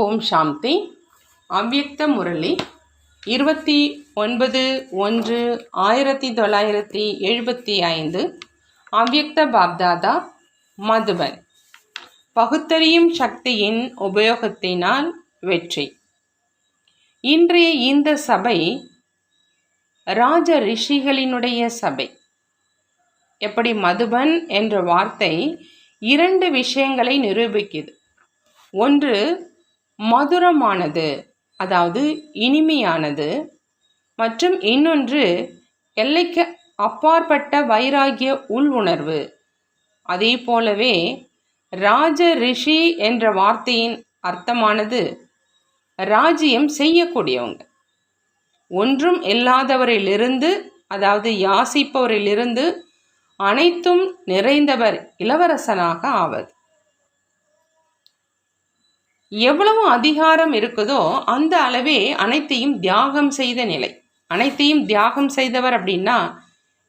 ஓம் சாந்தி. அவ்யக்த முரளி. இருபத்தி ஒன்பது ஒன்று ஆயிரத்தி தொள்ளாயிரத்தி எழுபத்தி ஐந்து. அவ்யக்த பாப்தாதா மதுபன். பகுத்தறியும் சக்தியின் உபயோகத்தினால் வெற்றி. இன்றைய இந்த சபை ராஜ ரிஷிகளினுடைய சபை. எப்படி மதுபன் என்ற வார்த்தை இரண்டு விஷயங்களை நிரூபிக்குது. ஒன்று மதுரமானது அதாவது இனிமையானது. மற்றும் இன்னொன்று எல்லைக்கு அப்பாற்பட்ட வைராகிய உள் உணர்வு. அதே போலவே ராஜ ரிஷி என்ற வார்த்தையின் அர்த்தமானது ராஜ்யம் செய்யக்கூடியவங்க. ஒன்றும் இல்லாதவரிலிருந்து அதாவது யாசிப்பவரிலிருந்து அனைத்தும் நிறைந்தவர் இளவரசனாக ஆவது எவ்வளவு அதிகாரம் இருக்குதோ அந்த அளவே அனைத்தையும் தியாகம் செய்த நிலை. அனைத்தையும் தியாகம் செய்தவர் அப்படின்னா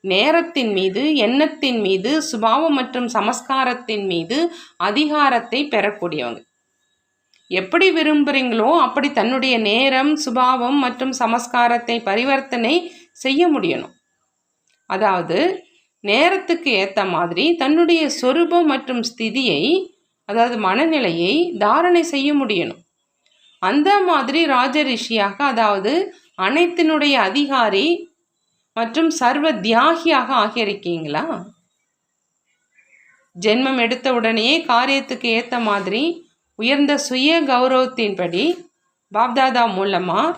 நேரத்தின் மீது எண்ணத்தின் மீது சுபாவம் மற்றும் சமஸ்காரத்தின் மீது அதிகாரத்தை பெறக்கூடியவங்க. எப்படி விரும்புகிறீங்களோ அப்படி தன்னுடைய நேரம் சுபாவம் மற்றும் சமஸ்காரத்தை பரிவர்த்தனை செய்ய முடியணும். அதாவது நேரத்துக்கு ஏற்ற மாதிரி தன்னுடைய சொரூபம் மற்றும் ஸ்திதியை அதாவது மனநிலையை தாரணை செய்ய முடியணும். அந்த மாதிரி ராஜரிஷியாக அதாவது அனைத்தினுடைய அதிகாரி மற்றும் சர்வ தியாகியாக ஆகியிருக்கீங்களா? ஜென்மம் எடுத்த உடனேயே காரியத்துக்கு ஏற்ற மாதிரி உயர்ந்த சுய கௌரவத்தின்படி பாப்தாதா மூலமாக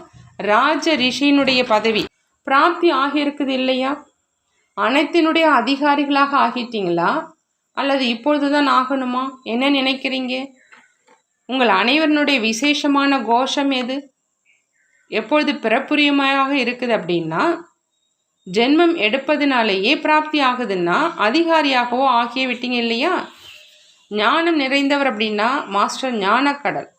ராஜ ரிஷியினுடைய பதவி பிராப்தி ஆகியிருக்குது இல்லையா? அனைத்தினுடைய அதிகாரிகளாக ஆகிட்டீங்களா? அல்லது இப்பொழுது தான் ஆகணுமா? என்ன நினைக்கிறீங்க? உங்கள் அனைவருடைய விசேஷமான கோஷம் எது? எப்பொழுது பிறப்புரியமாக இருக்குது அப்படின்னா ஜென்மம் எடுப்பதினாலேயே பிராப்தி ஆகுதுன்னா அதிகாரியாகவோ ஆகிய விட்டீங்க இல்லையா? ஞானம் நிறைந்தவர் அப்படின்னா மாஸ்டர் ஞானக்கடல்.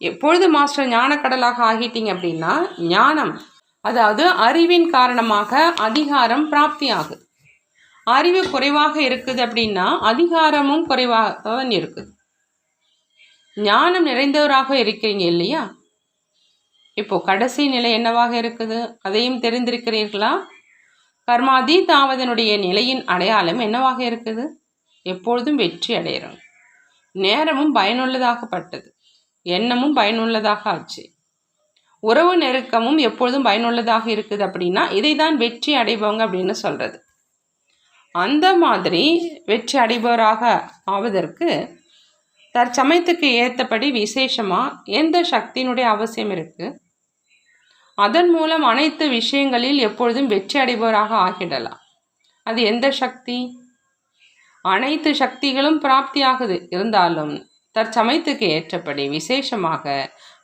எப்பொழுது மாஸ்டர் ஞானக்கடலாக ஆகிட்டீங்க அப்படின்னா ஞானம் அதாவது அறிவின் காரணமாக அதிகாரம் பிராப்தி ஆகுது அறிவு குறைவாக இருக்குது அப்படின்னா அதிகாரமும் குறைவாக தான் இருக்குது. ஞானம் நிறைந்தவராக இருக்கிறீங்க இல்லையா? இப்போ கடைசி நிலை என்னவாக இருக்குது? அதையும் தெரிந்திருக்கிறீர்களா? கர்மாதி தாவதனுடைய நிலையின் அடையாளம் என்னவாக இருக்குது? எப்பொழுதும் வெற்றி அடைகிறோம் நேரமும் பயனுள்ளதாகப்பட்டது. எண்ணமும் பயனுள்ளதாக ஆச்சு. உறவு நெருக்கமும் எப்பொழுதும் பயனுள்ளதாக இருக்குது அப்படின்னா இதை தான் வெற்றி அடைபவங்க அப்படின்னு சொல்கிறது அந்த மாதிரி வெற்றி அடைபவராக ஆவதற்கு தற்சமயத்துக்கு ஏற்றபடி விசேஷமாக எந்த சக்தியினுடைய அவசியம் இருக்குது அதன் மூலம் அனைத்து விஷயங்களில் எப்பொழுதும் வெற்றி அடைபவராக ஆகிடலாம். அது எந்த சக்தி? அனைத்து சக்திகளும் பிராப்தியாகுது. இருந்தாலும் தற்சமயத்துக்கு ஏற்றபடி விசேஷமாக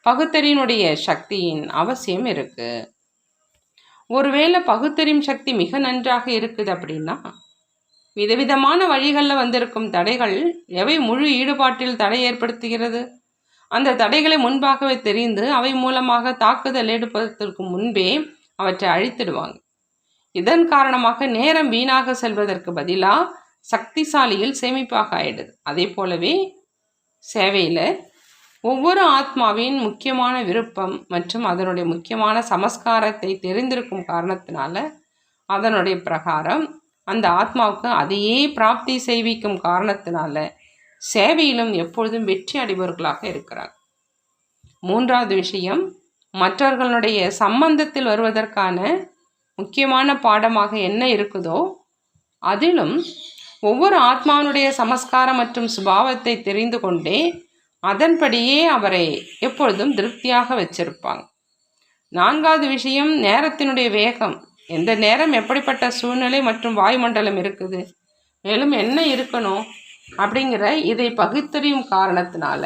பகுத்தறியினுடைய சக்தியின் அவசியம் இருக்குது ஒருவேளை பகுத்தறியும் சக்தி மிக நன்றாக இருக்குது அப்படின்னா விதவிதமான வழிகளில் வந்திருக்கும் தடைகள் எவை முழு ஈடுபாட்டில் தடை ஏற்படுத்துகிறது? அந்த தடைகளை முன்பாகவே தெரிந்து அவை மூலமாக தாக்குதல் ஏற்படுவதற்கு முன்பே அவற்றை அழித்திடுவாங்க. இதன் காரணமாக நேரம் வீணாக செல்வதற்கு பதிலாக சக்திசாலியில் சேமிப்பாக ஆயிடுது. அதே போலவே சேவையில் ஒவ்வொரு ஆத்மாவின் முக்கியமான விருப்பம் மற்றும் அதனுடைய முக்கியமான சமஸ்காரத்தை தெரிந்திருக்கும் காரணத்தினால அதனுடைய பிரகாரம் அந்த ஆத்மாவுக்கு அதையே பிராப்தி செய்விக்கும் காரணத்தினால சேவையிலும் எப்பொழுதும் வெற்றி அடைபவர்களாக இருக்கிறார். மூன்றாவது விஷயம் மற்றவர்களுடைய சம்பந்தத்தில் வருவதற்கான முக்கியமான பாடமாக என்ன இருக்குதோ அதிலும் ஒவ்வொரு ஆத்மாவினுடைய சமஸ்காரம் மற்றும் சுபாவத்தை தெரிந்து கொண்டே அதன்படியே அவரை எப்பொழுதும் திருப்தியாக வச்சிருப்பாங்க. நான்காவது விஷயம் நேரத்தினுடைய வேகம். எந்த நேரம் எப்படிப்பட்ட சூழ்நிலை மற்றும் வாயுமண்டலம் இருக்குது? மேலும் என்ன இருக்கணும்? அப்படிங்கிற இதை பகுத்தறியும் காரணத்தினால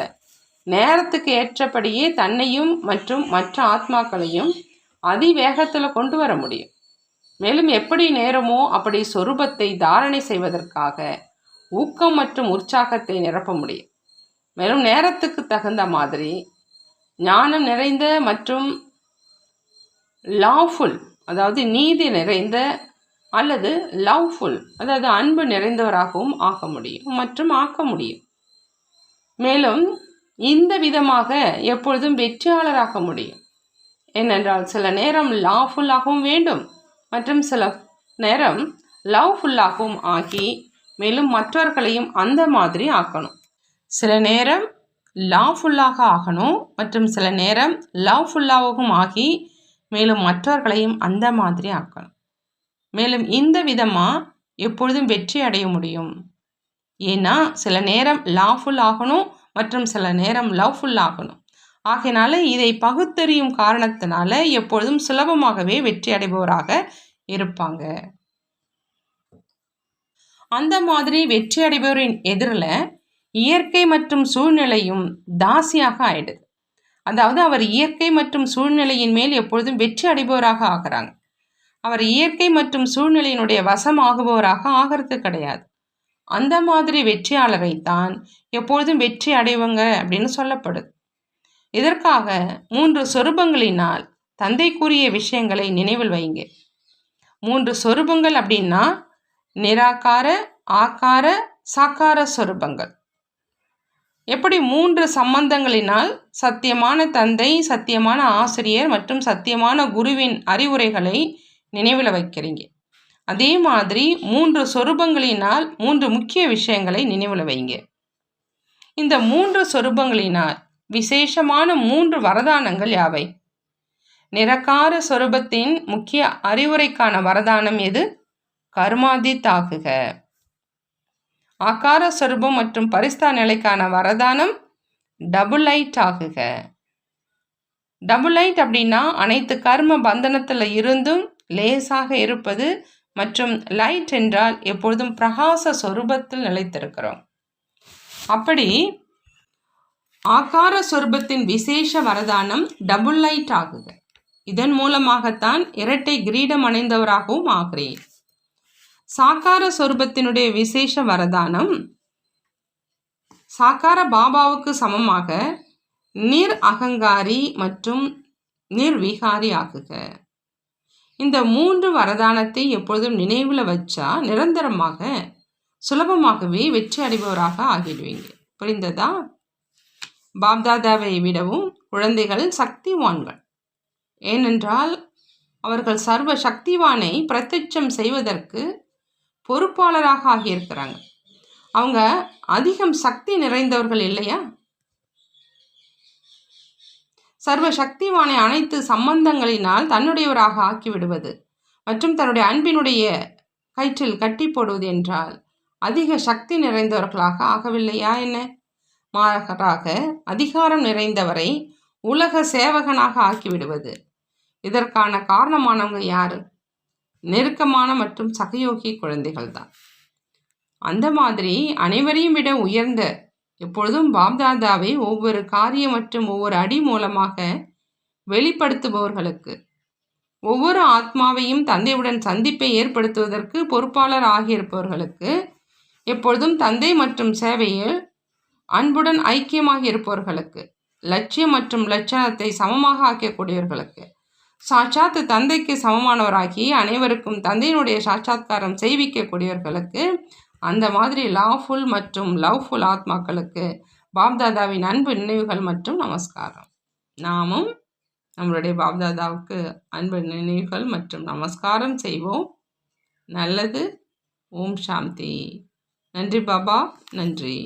நேரத்துக்கு ஏற்றபடியே தன்னையும் மற்றும் மற்ற ஆத்மாக்களையும் அதிவேகத்தில் கொண்டு வர முடியும். மேலும் எப்படி நேரமோ அப்படி சொரூபத்தை தாரணை செய்வதற்காக ஊக்கம் மற்றும் உற்சாகத்தை நிரப்ப முடியும். மேலும் நேரத்துக்கு தகுந்த மாதிரி ஞானம் நிறைந்த மற்றும் லாஃபுல் அதாவது நீதி நிறைந்த அல்லது லவ்ஃபுல் அதாவது அன்பு நிறைந்தவராகவும் ஆக முடியும் மற்றும் ஆக்க முடியும். மேலும் இந்த விதமாக எப்பொழுதும் வெற்றியாளராக முடியும். ஏனென்றால் சில நேரம் லாஃபுல்லாகவும் வேண்டும் மற்றும் சில நேரம் லவ்ஃபுல்லாகவும் ஆகி மேலும் மற்றவர்களையும் அந்த மாதிரி ஆக்கணும். சில நேரம் லாஃபுல்லாக ஆகணும் மற்றும் சில நேரம் லவ்ஃபுல்லாகவும் ஆகி மேலும் மற்றவர்களையும் அந்த மாதிரி ஆக்கணும். மேலும் இந்த விதமாக எப்பொழுதும் வெற்றி அடைய முடியும். ஏன்னா சில நேரம் லாஃபுல் ஆகணும் மற்றும் சில நேரம் லவ்ஃபுல் ஆகணும். ஆகையினால இதை பகுத்தறியும் காரணத்தினால எப்பொழுதும் சுலபமாகவே வெற்றி அடைபவராக இருப்பாங்க. அந்த மாதிரி வெற்றி அடைபவரின் எதிரில் இயற்கை மற்றும் சூழ்நிலையும் தாசியாக ஆயிடுது. அதாவது அவர் இயற்கை மற்றும் சூழ்நிலையின் மேல் எப்பொழுதும் வெற்றி அடைபவராக ஆகிறாங்க. அவர் இயற்கை மற்றும் சூழ்நிலையினுடைய வசம் ஆகுபவராக ஆகிறது கிடையாது. அந்த மாதிரி வெற்றியாளரை தான் எப்பொழுதும் வெற்றி அடைவங்க அப்படின்னு சொல்லப்படுது. இதற்காக மூன்று சொரூபங்களினால் தந்தை கூறிய விஷயங்களை நினைவில் வைங்க. மூன்று சொரூபங்கள் அப்படின்னா நிராகார ஆக்கார சாக்கார சொரூபங்கள். எப்படி மூன்று சம்பந்தங்களினால் சத்தியமான தந்தை சத்தியமான ஆசிரியர் மற்றும் சத்தியமான குருவின் அறிவுரைகளை நினைவில் வைக்கிறீங்க. அதே மாதிரி மூன்று சொரூபங்களினால் மூன்று முக்கிய விஷயங்களை நினைவில் வைங்க. இந்த மூன்று சொரூபங்களினால் விசேஷமான மூன்று வரதானங்கள் யாவை? நிறக்கார சொரூபத்தின் முக்கிய அறிவுரைக்கான வரதானம் எது? கர்மாதி ஆகார ஆக்கார சொரூபம் மற்றும் பரிஸ்தா நிலைக்கான வரதானம் டபுள் லைட் ஆகுக. டபுள் லைட் அப்படின்னா அனைத்து கர்ம பந்தனத்தில் இருந்தும் லேசாக இருப்பது மற்றும் லைட் என்றால் எப்பொழுதும் பிரகாச சொரூபத்தில் நிலைத்திருக்கிறோம். அப்படி ஆகார சொரூபத்தின் விசேஷ வரதானம் டபுள் லைட் ஆகுக. இதன் மூலமாகத்தான் இரட்டை கிரீடம் அணைந்தவராகவும் ஆகிறேன் சாக்கார சொரூபத்தினுடைய விசேஷ வரதானம். சாக்கார பாபாவுக்கு சமமாக நிர் அகங்காரி மற்றும் நிர்விகாரி ஆகுக இந்த மூன்று வரதானத்தை எப்பொழுதும் நினைவில் வச்சா நிரந்தரமாக சுலபமாகவே வெற்றி அடைபவராக ஆகிடுவீங்க. புரிந்ததா? பாப்தாதாவை விடவும் குழந்தைகள் சக்திவான்கள். ஏனென்றால் அவர்கள் சர்வ சக்திவானை பிரத்யட்சம் செய்வதற்கு பொறுப்பாளராக ஆகியிருக்கிறாங்க. அவங்க அதிகம் சக்தி நிறைந்தவர்கள் இல்லையா? சர்வ சக்திவானை அனைத்து சம்பந்தங்களினால் தன்னுடையவராக ஆக்கிவிடுவது மற்றும் தன்னுடைய அன்பினுடைய கயிற்றில் கட்டி போடுவது என்றால் அதிக சக்தி நிறைந்தவர்களாக ஆகவில்லையா என்ன? மாறாக அதிகாரம் நிறைந்தவரை உலக சேவகனாக ஆக்கிவிடுவது. இதற்கான காரணமானவங்க யாரு? நெருக்கமான மற்றும் சகயோகி குழந்தைகள் தான் அந்த மாதிரி அனைவரையும் விட உயர்ந்த எப்பொழுதும் பாப்தாதாவை ஒவ்வொரு காரியம் மற்றும் ஒவ்வொரு அடி மூலமாக வெளிப்படுத்துபவர்களுக்கு ஒவ்வொரு ஆத்மாவையும் தந்தையுடன் சந்திப்பை ஏற்படுத்துவதற்கு பொறுப்பாளர் ஆகியிருப்பவர்களுக்கு எப்பொழுதும் தந்தை மற்றும் சேவையில் அன்புடன் ஐக்கியமாக இருப்பவர்களுக்கு லட்சியம் மற்றும் லட்சணத்தை சமமாக ஆக்கக்கூடியவர்களுக்கு சாட்சாத்து தந்தைக்கு சமமானவராகி அனைவருக்கும் தந்தையினுடைய சாட்சாத்காரம் செய்விக்கக்கூடியவர்களுக்கு அந்த மாதிரி லாஃபுல் மற்றும் லவ்ஃபுல் ஆத்மாக்களுக்கு பாப்தாதாவின் அன்பு நினைவுகள் மற்றும் நமஸ்காரம். நாமும் நம்மளுடைய பாப்தாதாவுக்கு அன்பு நினைவுகள் மற்றும் நமஸ்காரம் செய்வோம். நல்லது. ஓம் சாந்தி. நன்றி பாபா. நன்றி.